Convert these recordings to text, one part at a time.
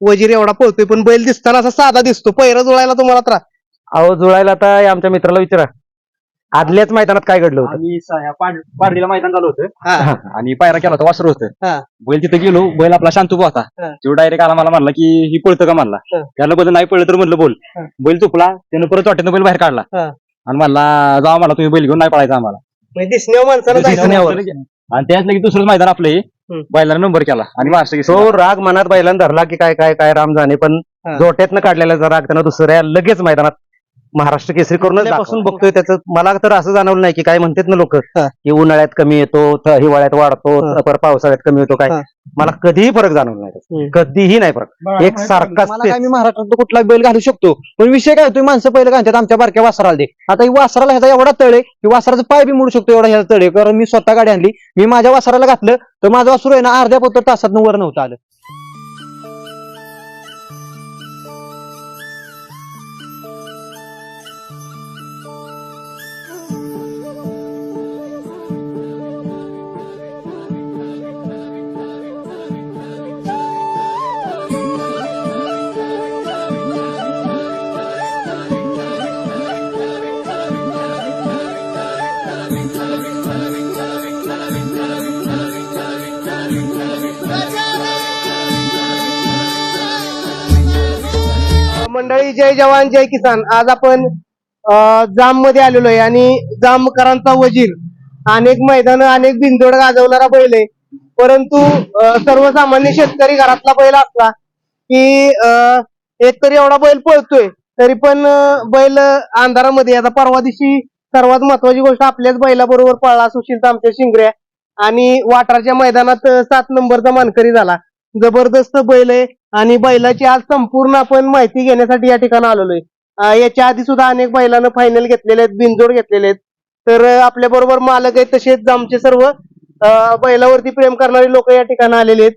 वजीर एवढा पळतोय पण बैल दिसताना असा साधा दिसतो पैर जुळायला तुम्हाला त्रास अहो जुळायला आता आमच्या मित्राला विचारा आदल्याच मैदानात काय घडलं होतं आम्ही स- या पाड- पाडळीला मैदान झालं होतं हा. आणि पायरा केला होता वासरू होतं. बैल तिथे गेलो बैल आपला शांतुबा होता हा. तो डायरेक्ट आला मला म्हणला की ही पळतं का म्हणला हा. त्याला बदल नाही पळलं तर म्हणलं बोल हा. बैल चुकला त्यानं परत वाटेनं बैल बाहेर काढला हा. आणि म्हणला जा मला तुम्ही बैल घेऊन नाही पळायचा आम्हाला म्हणजे दिसण्यावर माणसाला जायचं दिसण्यावर. नाही. आणि त्यात लगेच दुसरं मैदान आपलं हे. बैलानं नंबर केला. आणि महाराष्ट्र केसरी तो राग मनात बैलानं धरला की काय काय काय राम जाणे पण हा. जोट्यातनं काढलेला राग त्यानं दुसऱ्या लगेच मैदानात महाराष्ट्र केसरी करून पासून बघतोय त्याचं? मला तर असं जाणवलं नाही की काय म्हणतात ना लोक. की उन्हाळ्यात कमी येतो थ- हिवाळ्यात वाढतो. परत पावसाळ्यात कमी येतो काय. मला कधीही फरक जाणवला नाही. कधीही नाही फरक. एक सारखाच महाराष्ट्रात कुठला बैल घालू शकतो? पण विषय काय होतोय माणसं पहिलं घालतात आमच्या बारक्या वासराला दे. आता ही वासराला ह्याचा एवढा तळ आहे की वासराचा पाय बी मोडू शकतो एवढा ह्याचा तळ कारण मी स्वतः गाडी आणली मी माझ्या वासराला घातलं तर माझं वासरू आहे ना अर्ध्या पोतर तासात वर नव्हतं आलं. मंडळी जय जवान जय किसान. आज आपण जाममध्ये आलेलो आहे आणि जामकरांचा वजीर अनेक मैदान अनेक बिंदोड गाजवणारा बैल आहे. परंतु सर्वसामान्य शेतकरी घरातला बैल असला की अं, एक तरी एवढा बैल पळतोय तरी पण बैल अंधारामध्ये आता परवा दिवशी सर्वात महत्वाची गोष्ट आपल्याच बैलाबरोबर पळला सुशील आमच्या शिंगऱ्या आणि वाटारच्या मैदानात सात नंबरचा मानकरी झाला. जबरदस्त बैल आहे. आणि बैलाची आज संपूर्ण आपण माहिती घेण्यासाठी या ठिकाणी आलेलो आहे. याच्या आधी सुद्धा अनेक बैलानं फायनल घेतलेले आहेत बिनजोड घेतलेले आहेत. तर आपल्या बरोबर मालक आहेत तसेच आमचे सर्व बैलावरती प्रेम करणारे लोक या ठिकाणी आलेले आहेत.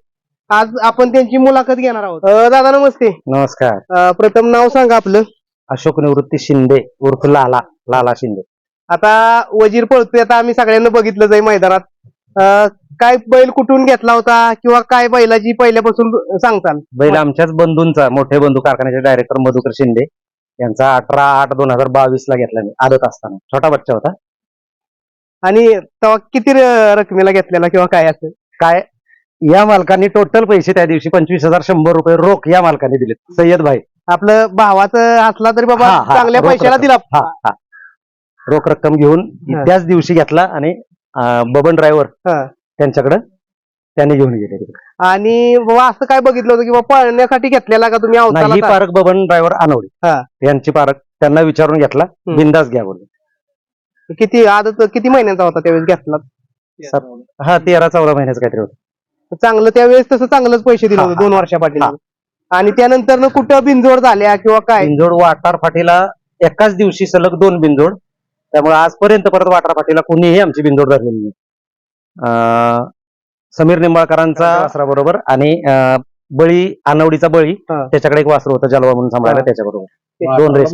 आज आपण त्यांची मुलाखत घेणार आहोत. दादा नमस्ते. नमस्कार. प्रथम नाव सांगा आपलं. अशोक निवृत्ती शिंदे उर्फ लाला लाला शिंदे. आता वजीर पळतोय आता आम्ही सगळ्यांना बघितलंच आहे मैदानात. काय बैल कुठून घेतला होता किंवा काय बैलाची पहिल्यापासून सांगताल? बैल आमच्याच बंधूंचा मोठे बंधू कारखान्याचे डायरेक्टर मधुकर शिंदे यांचा अठरा आठ दोन हजार बावीस ला घेतला मी आदत असताना. छोटा बच्चा होता. आणि तेव्हा किती र- रकमेला घेतलेला किंवा काय असं? काय? या मालकाने टोटल पैसे त्या दिवशी पंचवीस हजार शंभर रुपये रोख या मालकाने दिले सय्यद भाई. आपलं भावाचं असला तरी बाबा हा, हा, चांगल्या रोख पैशाला रक्कम. दिला. हा हा. रोख रक्कम घेऊन हा. त्याच दिवशी घेतला आणि अं, बबन ड्रायव्हर हा. त्यांच्याकडे त्यांनी घेऊन गेले तिकडे. आणि बाबा असं काय बघितलं होतं की बाबा पळण्यासाठी घेतलेला का तुम्ही नाही ही? पारक बबन ड्रायव्हर हा. यांची पारक त्यांना विचारून घेतला हम्म. बिंदास घ्या बोलले. किती आदत किती महिन्याचा होता त्यावेळेस घेतला? हा तेरा चौदा महिन्याचं काहीतरी होतं. चांगलं त्यावेळेस तसं चांगलंच पैसे दिले हा, होते हा, दोन वर्षापाठी आणि त्यानंतर कुठं बिनजोड झाल्या किंवा काय? बिंजोड वाटार फाटीला एकाच दिवशी सलग दोन बिंजोड त्यामुळे आजपर्यंत परत वाटार फाटीला कुणीही आमची बिंजोड धरलेली नाही. समीर निंबाळकरांचा बरोबर. आणि बळी आनवडीचा बळी. त्याच्याकडे एक वासरू होतं जलवा म्हणून सांभाळायला हा. त्याच्याबरोबर. दोन रेस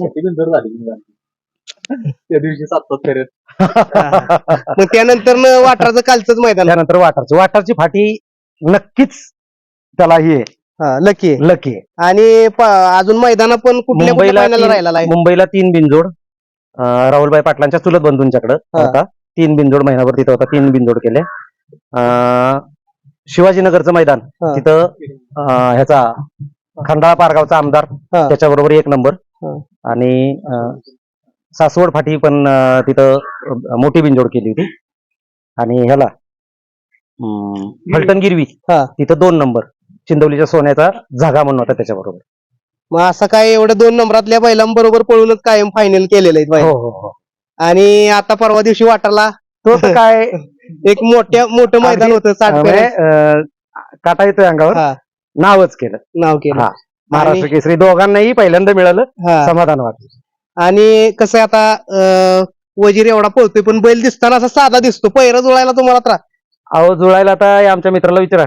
त्या दिवशी सात सात फेऱ्यात. मग त्यानंतर वाटराचं कालचंच मैदान. त्यानंतर वाटारची वाटारची फाटी नक्कीच त्याला ही लकी लकी आणि प- अजून मैदान पण कुठल्या मुंबईला राहिलेला आहे? मुंबईला तीन बिनजोड अं, राहुलभाई पाटलांच्या चुलत बंधूंच्याकडे. होता तीन बिनजोड महिनाभर तिथं होता तीन बिनजोड केले शिवाजीनगरचं मैदान हा. तिथं अं, ह्याचा खंडाळा पारगावचा आमदार हा. त्याच्याबरोबर एक नंबर हा. आणि अं, सासवड फाटी पण अं, तिथं अं, मोठी बिनजोड केली होती आणि ह्याला अं, फलटण गिरवी हा. तिथं दोन नंबर चिंदवलीच्या सोन्याचा झागा म्हणून होता त्याच्याबरोबर मग असं काय एवढं दोन नंबरातल्या बैलांबरोबर पळूनच कायम फायनल केलेलं आहे. हो हो हो आणि आता परवा दिवशी वाटरला. तो तर काय एक मोठ्या मोठं मैदान होतं साठ म्हणजे. अं, काटा येतोय अंगावर. हा, नावच केलं. नाव केलं. हा. महाराष्ट्र केसरी दोघांनाही पहिल्यांदा मिळालं. हा. समाधान वाटलं. आणि कसं आहे आता अं, वजीर एवढा पळतोय पण बैल दिसताना असा साधा दिसतो. पैर जुळायला तुम्हाला त्रास. अहो जुळायला आता या आमच्या मित्राला विचारा.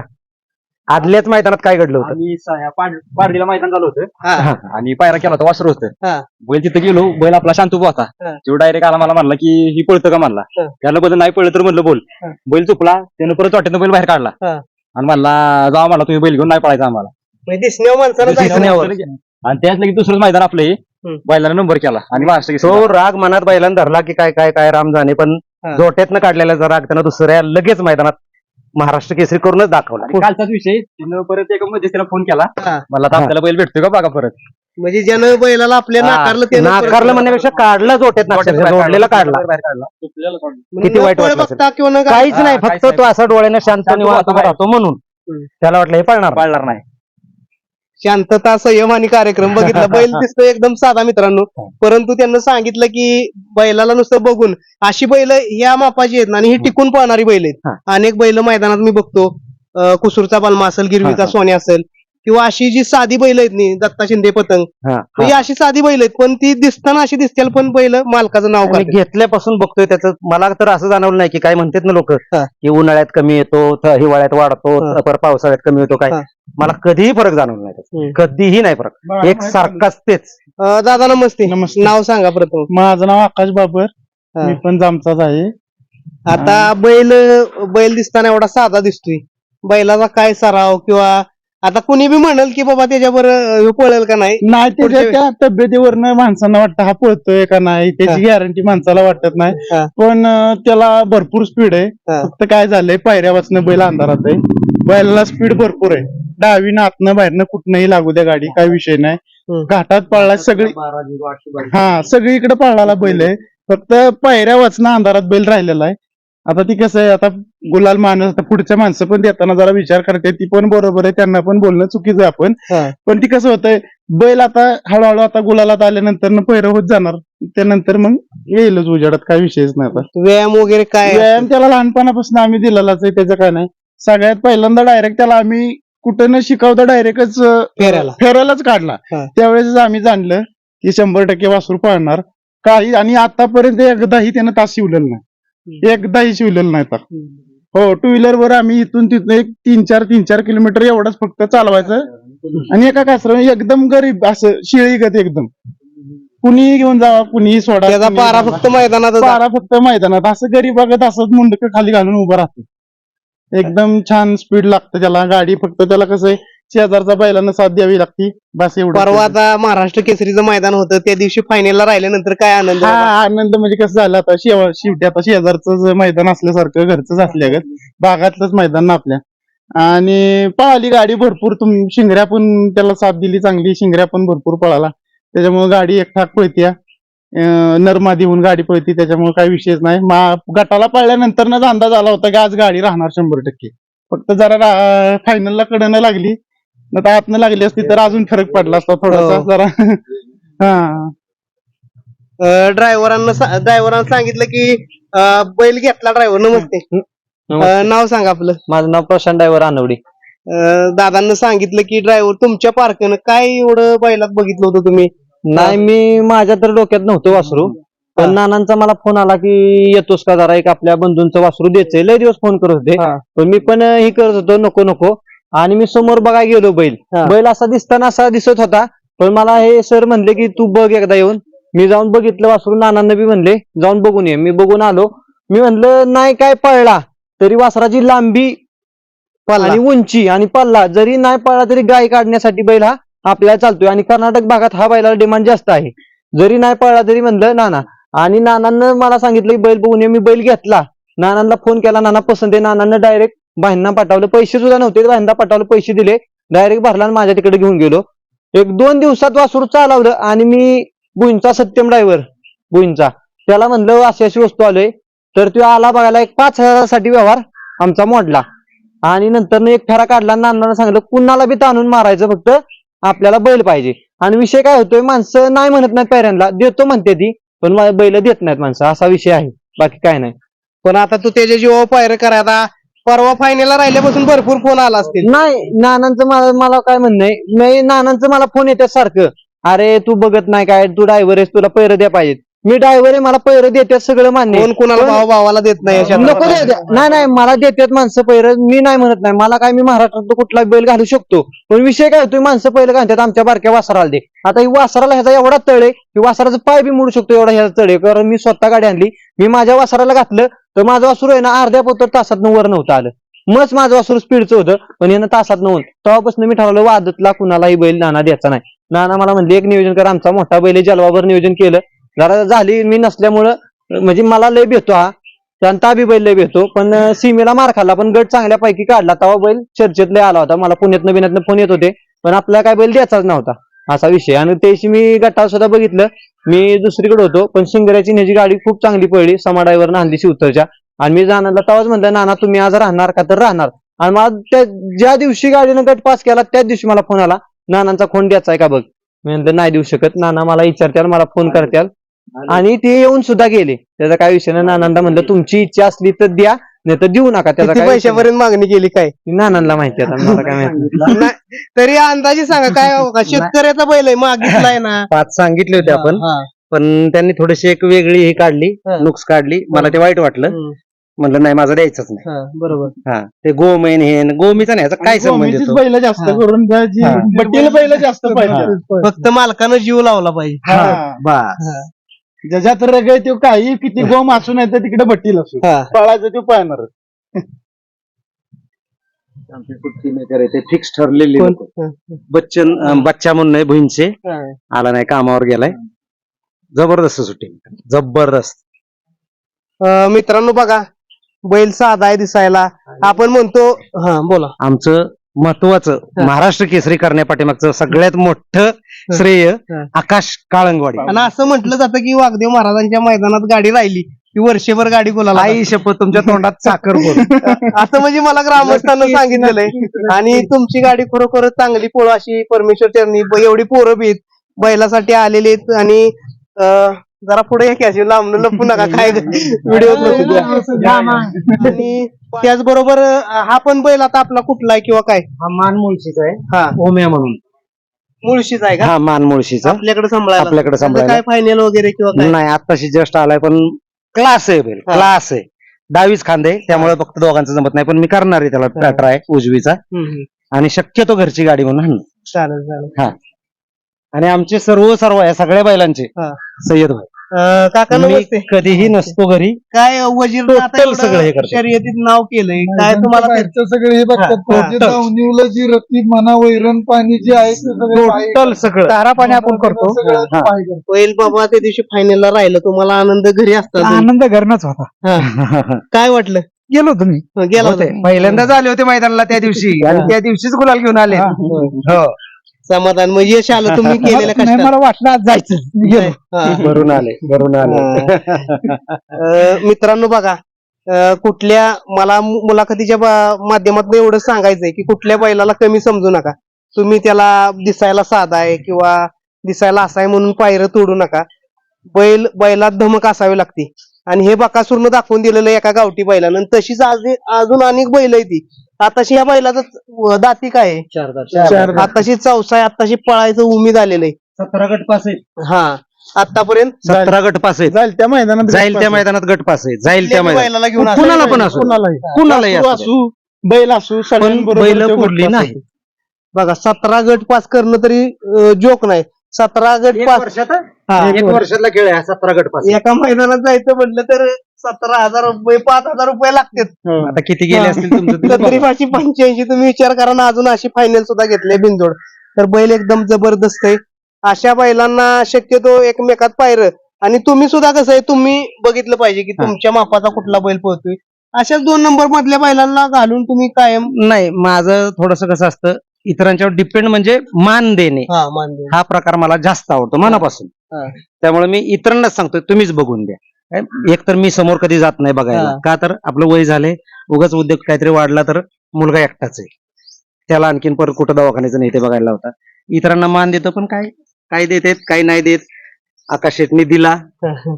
आदल्याच मैदानात काय घडलं होतं आम्ही स- या पाड- पाडळीला मैदान झालं होतं हा, आणि पायरा केला होता वासरू होतं हा. बैल तिथे गेलो बैल आपला शांतुबा होता हा. तो डायरेक्ट आला मला म्हणला की ही पळतं का म्हणला हा. त्याला बदल नाही पळलं तर म्हणलं बोल हा. बैल चुकला त्यानं परत वाटेनं बैल बाहेर काढला हा. आणि म्हणला जा मला तुम्ही बैल घेऊन नाही पळायचा आम्हाला म्हणजे दिसण्यावर माणसाला जायचं नाही. दिसण्यावर. आणि त्यातलं की दुसरं मैदान आपलं हे हम्म. बैलानं नंबर केला आणि महाराष्ट्र केसरी तो राग मनात बैलांना धरला की काय काय काय राम जाणे पण हा. जोट्यातनं काढलेला जर राग त्यानं दुसऱ्या लगेच मैदानात महाराष्ट्र केसरी करूनच दाखवला आणि कालचाच विषय. तिनं परत एका मध्ये त्याला फोन केला. हा. मला आता आपल्याला बैल भेटतोय का बघा परत. म्हणजे ज्यानं बैलाला आपल्या हा. नाकारलं त्यानं परत- नाकारलं म्हणण्यापेक्षा काढला जोट्यात जोडलेला काढला. बाहेर काढला. म्हणजे किती न वाईट पळ वाटलं असेल. बघता किंवा न काहीच नाही हा, फक्त तो असा डोळ्याने शांत शांत निवांत राहतो राहतो म्हणून. हम्म. त्याला वाटलं हे पळणार. पाळणार नाही. शांतता संयम आणि कार्यक्रम बघितला. बैल दिसतो एकदम साधा मित्रांनो. परंतु त्यांना सांगितलं की बैलाला नुसतं बघून अशी बैल या मापाची आहेत ना आणि ही टिकून पळणारी बैल आहेत. अनेक बैल मैदानात मी बघतो. कुसूरचा बलमा असेल गिरवीचा. सोन्या असेल किंवा अशी जी साधी बैल आहेत नी दत्ता शिंदे पतंग हा, तर ही अशी साधी बैल आहेत पण ती दिसताना अशी दिसतील पण बैल मालकाचं नाव मी. घेतल्यापासून बघतोय त्याचं मला तर असं जाणवलं नाही की काय म्हणतात ना लोक हा. की उन्हाळ्यात कमी येतो थ- हिवाळ्यात वाढतो हा. परत पावसाळ्यात कमी येतो काय हा. मला कधीही फरक जाणवला नाही त्याचा. हम्म. कधीही नाही फरक एक सारखाच तेच अं, दादा नमस्ते नमस्ते. नाव सांगा प्रथम माझं नाव आकाश बाबर हा. मी पण जामचाच आहे आता बैल बैल दिसताना एवढा साधा दिसतोय बैलाचा काय सराव किंवा आता कुणी बी म्हणेल की बाबा त्याच्यावर अं, पळेल का नाही? नाही त्याच्या पुढच्या- त्या तब्येतीवरनं माणसांना वाटतं हा पळतोय का नाही? त्याची गॅरंटी माणसाला वाटत नाही. हा. पण अं, त्याला भरपूर स्पीड आहे. हा. फक्त काय झालंय पायऱ्या वाचणं बैल अंधारात आहे. बैलाला स्पीड भरपूर आहे. डावीनं आतनं बाहेरनं कुठनंही लागू द्या गाडी काय विषय नाही. हम्म. घाटात पळला सगळी हा सगळीकडे पळाला बैल आहे. फक्त पायऱ्या वाचणं अंधारात बैल राहिलेला आहे. आता ती कसं आहे आता गुलाल माणूस आता पुढच्या माणसं पण देताना जरा विचार करते ती पण बरोबर आहे त्यांना पण बोलणं चुकीचं आहे आपण. पण ती कसं होतंय बैल आता हळूहळू आता गुलालात आल्यानंतर पहिरं होत जाणार त्यानंतर मग येईलच उजाडात काय विषयच नाही आता. व्यायाम वगैरे काय व्यायाम त्याला लहानपणापासून आम्ही दिलेलाच आहे त्याचं काय नाही. सगळ्यात पहिल्यांदा डायरेक्ट त्याला आम्ही कुठं न शिकवता डायरेक्टच फेऱ्याला. फेरायलाच काढला. त्यावेळेस आम्ही जाणलं की शंभर टक्के वासरू पाळणार. काही आणि आतापर्यंत एकदाही त्यानं तास शिवलेलं नाही. एकदाही शिवलेलं नाही तर. हो टू व्हीलर वर आम्ही इथून तिथून एक तीन चार तीन चार किलोमीटर एवढंच फक्त चालवायचं. आणि एका कासरा एकदम गरीब असं शिळीगत एकदम. कुणीही घेऊन जावा कुणीही सोडा पारा. फक्त मैदानात पारा फक्त मैदानात. असं गरीबागत असंच मुंडक खाली घालून उभं राहतो. एकदम छान स्पीड लागतं त्याला. गाडी फक्त त्याला कसं आहे शेजारचा बैलांना साथ द्यावी लागती. बस एवढं. परवा आता महाराष्ट्र केसरीचं मैदान होतं. त्या दिवशी फायनलला राहिल्यानंतर काय आनंद हा झाला? आनंद म्हणजे कसं झालं आता शेव शेवटी आता शेजारचं मैदान असल्यासारखं घरचंच असल्यागत भागातलंच मैदान ना आपल्या. आणि पळाली गाडी भरपूर तुम शिंगऱ्या पण त्याला साथ दिली चांगली शिंगऱ्या पण भरपूर पळाला. त्याच्यामुळे गाडी एकठाक पळत्या. अं, नरमादी होऊन गाडी पळती त्याच्यामुळे काही विषयच नाही. मा गटाला पळल्यानंतरच अंदाज आला होता की आज गाडी राहणार शंभर टक्के. फक्त जरा फायनलला कडनं लागली. नाही तर आतनं लागली असती तर अजून फरक पडला असता थोडासा हो. जरा. हा. ड्रायव्हरांना ड्रायव्हरांना सांगितलं की बैल घेतला ड्रायव्हर नमस्ते. नाव सांगा आपलं. माझं नाव प्रशांत डायव्हर आनवडी. दादांना सांगितलं की ड्रायव्हर तुमच्या पार्कनं काय एवढं बैलात बघितलं होतं तुम्ही? नाही मी माझ्या तर डोक्यात नव्हतं वासरू. पण नानांचा मला फोन आला की येतोस का जरा? एक आपल्या बंधूंचं वासरू द्यायचंय. लय दिवस फोन करत होते. हा. पण मी पण हे करत होतो नको नको. आणि मी समोर बघायला गेलो बैल. हा. बैल असा दिसताना असा दिसत होता. पण मला हे सर म्हणले की तू बघ एकदा येऊन. मी जाऊन बघितलं वासरू नानांना बी म्हणले जाऊन बघून ये. मी बघून आलो. मी म्हणलं नाही काय पळला. तरी वासराची लांबी. आणि उंची आणि पल्ला जरी नाही पळला तरी गाय काढण्यासाठी बैल हा आपल्याला चालतोय. आणि कर्नाटक भागात हा बैलाला डिमांड जास्त आहे. जरी नाही पळला तरी म्हणलं नाना. आणि नानांना मला सांगितलं की बैल बघून मी बैल घेतला. नानांना फोन केला नाना पसंत आहे. नानांना डायरेक्ट भाईंना पाठवलं. पैसे सुद्धा नव्हते. भाईंना पाठवलं पैसे दिले. डायरेक्ट भरला आणि माझ्या तिकडे घेऊन गेलो. एक दोन दिवसात वासरू चालवलं आणि मी बुईंचा सत्यम ड्रायव्हर बुईंचा. त्याला म्हणलं अशी अशी वस्तू आलोय. तर तो आला बघायला एक पाच हजारासाठी व्यवहार आमचा मोडला. आणि नंतर एक फेरा काढला नानांना सांगितलं कुणाला बी ताणून मारायचं फक्त आपल्याला बैल पाहिजे. आणि विषय काय होतोय माणसं नाही म्हणत नाहीत पैऱ्यांना देतो म्हणते ती पण मला बैल देत नाहीत माणसं असा विषय आहे. बाकी काय नाही. पण आता तू त्याच्या जीवावर पायऱ्या करा आता परवा फायनलला राहिल्यापासून भरपूर फोन आला असतील. नाही नानांचं मला मला काय म्हणणं आहे नाही नानांचं मला फोन येतात सारखं. अरे तू बघत नाही काय तू ड्रायव्हर आहेस तुला पैर द्या पाहिजेत. मी ड्रायव्हर आहे मला पैर देतात सगळं मान्य आहे. कोण कुणाला पण- भाव भावाला देत नाही नको. द्या नाही नाही मला देतात माणसं पहिलं मी नाही म्हणत नाही. मला काय मी महाराष्ट्रात कुठला बैल घालू शकतो. पण विषय काय होतोय माणसं पहिलं घालतात. आमच्या बारक्या वासराला दे. आता ही वासराला ह्याचा एवढा तळ आहे की वासराचा पाय बी मोडू शकतो एवढा ह्याचा तळ आहे. कारण मी स्वतः गाडी आणली. मी माझ्या वासराला घातलं तर माझं वासरू आहे ना अर्ध्या पोतर तासात वर नव्हतं आलं. मच माझं वासरू स्पीडचं होतं पण यानं तासात नव्हतं तेव्हापासून मी ठरवलं वादतला कुणालाही बैल नाना द्यायचा नाही. नाना मला म्हणले एक नियोजन कर आमचा मोठा बैल आहे, जलवावर नियोजन केलं. जरा झाली मी नसल्यामुळं म्हणजे मला लय भेटतो हा. त्यांचा ताबी बैल लय भेटतो. पण सीमेला मार खाल्ला पण गट चांगल्यापैकी काढला. तेव्हा बैल चर्चेत लय आला होता. मला पुण्यातनं बिण्यातनं फोन येत होते. पण आपल्याला काय बैल द्यायचाच नव्हता असा विषय. आणि त्याशी मी गटावर सुद्धा बघितलं. मी दुसरीकडे होतो पण शिंगऱ्याची ह्याची गाडी खूप चांगली पडली. समा ड्रायव्हर नांदी शिवतरच्या. आणि मी जाणारला तेव्हाच म्हणलं नाना तुम्ही आज राहणार का? तर राहणार. आणि मला त्या ज्या दिवशी गाडीनं गट पास केला त्याच दिवशी मला फोन आला नानांचा फोन द्यायचा आहे का बघ? मी म्हणलं नाही देऊ शकत. नाना मला विचारत्याल मला फोन करत्याल. आणि ते येऊन सुद्धा गेले. त्याचा काय विषय नाही. नानांना म्हणलं तुमची इच्छा असली तर द्या नाही तर देऊ नका. त्याचा किती काय विषय पैशापर्यंत मागणी केली काय. नानांना माहिती आता मला काय माहिती. नाही, तरी अंदाजे सांगा काय हो का? शेतकऱ्याचा बैल आहे मागितलाय ना. पाच सांगितले होते आपण. हा, पण त्यांनी थोडीशी एक वेगळी ही काढली हा. नुक्स काढली. मला ते वाईट वाटलं. हम्म, म्हणलं नाही माझं द्यायचंच नाही. हा, बरोबर. हा ते गोमेन हे न गोमीचा नाही याचा काय संबंध गोमीचीच येतो? बैल जास्त हा. करून त्या जी हा. बटील बैल जास्त पाहिजे. फक्त मालकानं जीव लावला पाहिजे. हा. ज्याच्यात रग आहे तो काही किती गोम असू नाही तर तिकडे बटील असू. हा. पळायचं तो पळणार ते फिक्स ठरलेले कोण? लोकं. बच्चन अं, बच्चा म्हणून आहे बहिणचे हा. आला नाही कामावर गेलाय. जबरदस्त सुट्टी जबरदस्त. अं, मित्रांनो बघा बैल साधा आहे दिसायला. आपण म्हणतो हा बोला. आमचं महत्वाचं. महाराष्ट्र केसरी करण्यापाठीमागचं सगळ्यात मोठं श्रेय. आकाश काळंगवाडी. आणि असं म्हटलं जातं की वाघदेव महाराजांच्या मैदानात गाडी राहिली की वर्षभर गाडी बोलायला आई शपथ तुमच्या तोंडात साखर बोल. असं म्हणजे मला ग्रामस्थांना सांगितलेलं आहे. आणि तुमची गाडी खरोखर चांगली पोळ अशी परमेश्वर चरणी ब- एवढी पोरं बीत बैलासाठी आलेली आहेत आणि अं, जरा पुढे या की अशी लांब लपू नका काय व्हिडिओ आणि त्याचबरोबर हा पण बैल आता आपला कुठला आहे किंवा काय? हा मान मुळशीचा आहे. हा. ओम्या म्हणून. मुळशीच आहे का? हा मान मुळशीचा. आपल्याकडे सांभाळायला. आपल्याकडे त्याचं सांभाळायला. काय फायनल वगैरे किंवा काय? नाही आताशी जस्ट आलाय पण क्लास आहे बैल हा. क्लास आहे. डावीच खांदे त्यामुळे फक्त दोघांचं जमत नाही पण मी करणार आहे त्याला हा. ट्राय उजवीचा. हम्म, हम्म. आणि शक्यतो घरची गाडी म्हणून आणणार. चालेल चालेल. आणि आमचे सर्व सर्व या सगळ्या बैलांचे हा. सय्यद भाई. अं, काका मी कधीही नसतो घरी. काय वजीर Total सगळं हे करतो. शर्यतीत नाव केलंय. काय तुम्हाला ते- बाहेरचं सगळे हे बघतात. हा, पण जे रत्ती म्हणा वैरण पाणी जे आहे ते सगळं बाहेर- टोटल सगळं. चारा पाणी आपण करतो. सगळं हा. बाहेर करतो. बैल बाबा त्या दिवशी फायनलला राहिलं. तुम्हाला आनंद घरी असतात. आनंद घरनच होता. काय वाटलं? गेलो तुम्ही गेला होते. होता. पहिल्यांदा झाले होते मैदानाला त्या दिवशी. आणि त्या दिवशीच गुलाल घेऊन आले. हो. समाधान. मग यश आलं तुम्ही नाही कष्टात मला वाटलं आज जायचं. गेलो. भरून आले भरून आले. मित्रांनो बघा अं, कुठल्या मला मु- मुलाखतीच्या माध्यमातून एवढं सांगायचंय की कुठल्या बैलाला कमी समजू नका. तुम्ही त्याला दिसायला साधा आहे किंवा दिसायला असा आहे म्हणून पायरं तोडू नका. बैल बैलात धमक असावी लागते. आणि हे बकासूरनं दाखवून दिलेलं एका गावठी बैलानं. आणि तशीच आज अजून अनेक बैल आहे ती. आताशी ह्या बैलाचं दाती काय आहे? चार आताशी चौसा आहे आताशी पळायचं उमेद आलेलं आहे. सतरा गट पास आहे हा आतापर्यंत सतरा गट पास आहेत. जाईल त्या मैदानात जाईल त्या मैदानात गट पास आहे जाईल त्या कुठल्याही मैदानात. बैलाला घेऊन असं कुणाला पण असो. कुणालाही. कुणालाही वासरू असू असू बैल असू पण सगळ्यांबरोबर बैल तो फोडली गट नाही. बघा सतरा गट पास करणं तरी जोक नाही. सतरा गट पास वर्षात? हा, एक वर्षातला खेळ आहे हा सतरा गट पास. एका मैदानात जायचं म्हटलं तर सतरा हजार रुपये पाच हजार रुपये लागतात हो. आता किती गेले असतील तुमचं तरी बघा. अशी पंच्याऐंशी तुम्ही विचार करा ना अजून अशी फायनल सुद्धा घेतली बिनजोड. तर बैल एकदम जबरदस्त आहे. अशा बैलांना शक्यतो एकमेकात पायरं. आणि तुम्ही सुद्धा कसं आहे तुम्ही बघितलं पाहिजे की हा. तुमच्या मापाचा कुठला बैल पोहतोय अशाच दोन नंबर मधल्या बैलांना घालून तुम्ही कायम नाही माझं थोडस कसं असतं इतरांच्यावर डिपेंड म्हणजे मान देणे. हा हा प्रकार मला जास्त आवडतो मनापासून. हा. त्यामुळे मी इतरांनाच सांगतोय तुम्हीच बघून द्या. एक तर मी समोर कधी जात नाही बघायला. हा. का तर आपलं वय झाले उगाच उद्योग काहीतरी वाढला तर मुलगा एकटाच आहे. त्याला आणखीन परत कुठं दवाखान्याचं नाही ते बघायला होता इतरांना मान देतो पण काय काय देत काही नाही देत. आकाश शेटनी दिला.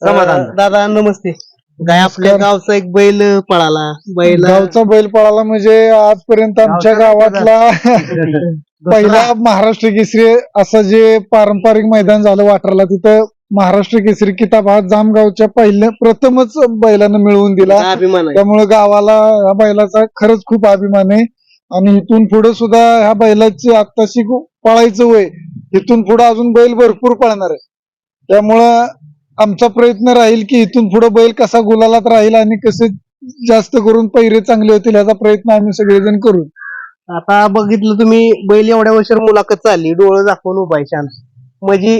समाधान. अं, दादा नमस्ते. काय आपल्या गावचा एक बैल पळाला. बैल गावचा बैल पळाला म्हणजे आजपर्यंत आमच्या गावातला पहिला महाराष्ट्र केसरी असं जे पारंपरिक मैदान झालं वाटरला तिथं महाराष्ट्र केसरी किताब हा जामगावच्या पहिल्या प्रथमच बैलानं मिळवून दिला. अभिमान आहे. त्यामुळे गावाला ह्या बैलाचा खरंच खूप अभिमान आहे. आणि इथून पुढे सुद्धा ह्या बैलाची आत्ताशी खूप पळायचं वय इथून पुढे अजून बैल भरपूर पळणार आहे. त्यामुळं आमचा प्रयत्न राहील की इथून पुढे बैल कसा गुलालात राहील आणि कसे जास्त करून पैरे चांगले होतील याचा प्रयत्न आम्ही सगळेजण करू. आता बघितलं तुम्ही बैल एवढ्या वर्षावर मुलाखत चालली डोळं दाखवून उभा आहे शांत. म्हणजे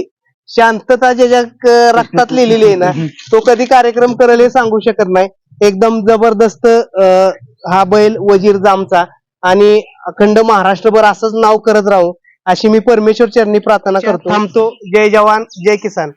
शांतता ज्याच्या क- रक्तात लिहिलेली आहे ना तो कधी कार्यक्रम करेल हे सांगू शकत नाही. एकदम जबरदस्त अं, हा बैल वजीर जामचा आणि अखंड महाराष्ट्रभर असंच नाव करत राहू अशी मी परमेश्वर चरणी प्रार्थना करतो. थांबतो. जय जवान जय किसान.